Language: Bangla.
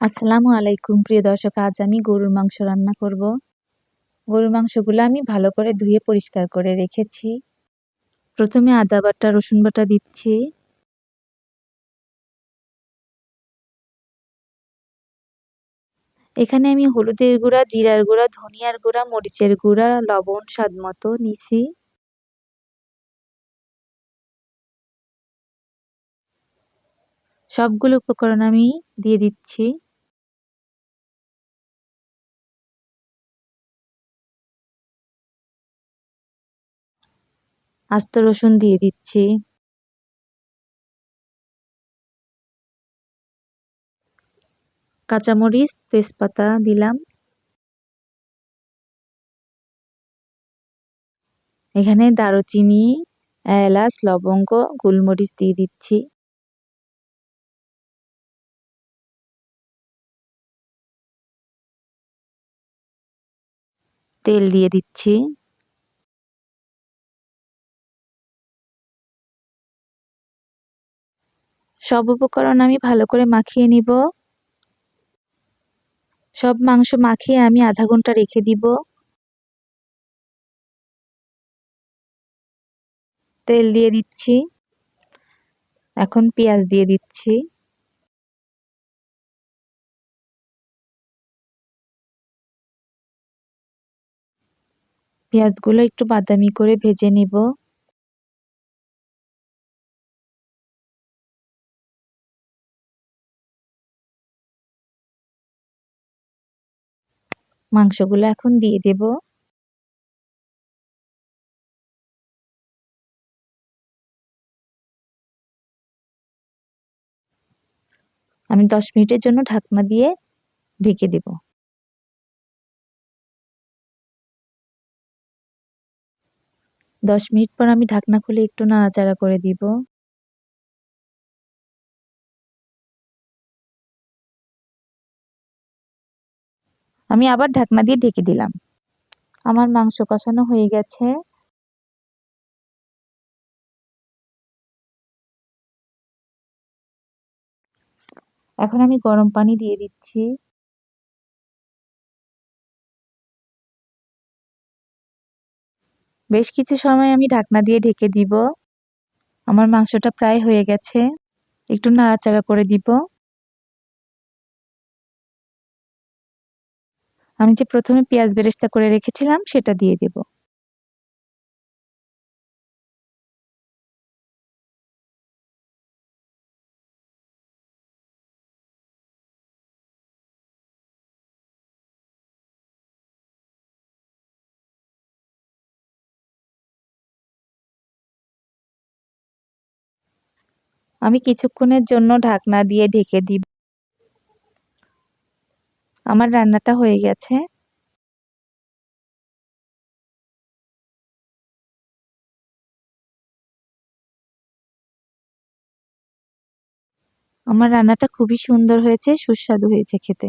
আসসালামু আলাইকুম, প্রিয় দর্শক, আজ আমি গরুর মাংস রান্না করব। গরুর মাংসগুলো আমি ভালো করে ধুয়ে পরিষ্কার করে রেখেছি। প্রথমে আদা বাটা, রসুন বাটা দিচ্ছি। এখানে আমি হলুদের গুঁড়া, জিরার গুঁড়া, ধনিয়ার গুঁড়া, মরিচের গুঁড়া, লবণ, স্বাদ মতো নিছি। সবগুলো উপকরণ আমি দিয়ে দিচ্ছি। আস্ত রসুন দিয়ে দিচ্ছি। কাঁচামরিচ, তেজপাতা দিলাম। এখানে দারুচিনি, এলাচ, লবঙ্গ, গোলমরিচ দিয়ে দিচ্ছি। তেল দিয়ে দিচ্ছি। সব উপকরণ আমি ভালো করে মাখিয়ে নিব। সব মাংস মাখিয়ে আমি আধা ঘণ্টা রেখে দিব। তেল দিয়ে দিচ্ছি। এখন পেঁয়াজ দিয়ে দিচ্ছি। পেঁয়াজগুলো একটু বাদামি করে ভেজে নিব। মাংসগুলো এখন দিয়ে দেব। আমি দশ মিনিটের জন্য ঢাকনা দিয়ে ঢেকে দেব। দশ মিনিট পর আমি ঢাকনা খুলে একটু নাড়াচাড়া করে দিব। আমি আবার ঢাকনা দিয়ে ঢেকে দিলাম। আমার মাংস কষানো হয়ে গেছে। এখন আমি গরম পানি দিয়ে দিচ্ছি। বেশ কিছু সময় আমি ঢাকনা দিয়ে ঢেকে দিব। আমার মাংসটা প্রায় হয়ে গেছে। একটু নাড়াচাড়া করে দিব। আমি যে প্রথমে পেঁয়াজ বেরেস্তা করে রেখেছিলাম, সেটা দিয়ে দেব। আমি কিছুক্ষণের জন্য ঢাকনা দিয়ে ঢেকে দিব। আমার রান্নাটা হয়ে গেছে। আমার রান্নাটা খুবই সুন্দর হয়েছে সুস্বাদু হয়েছে খেতে।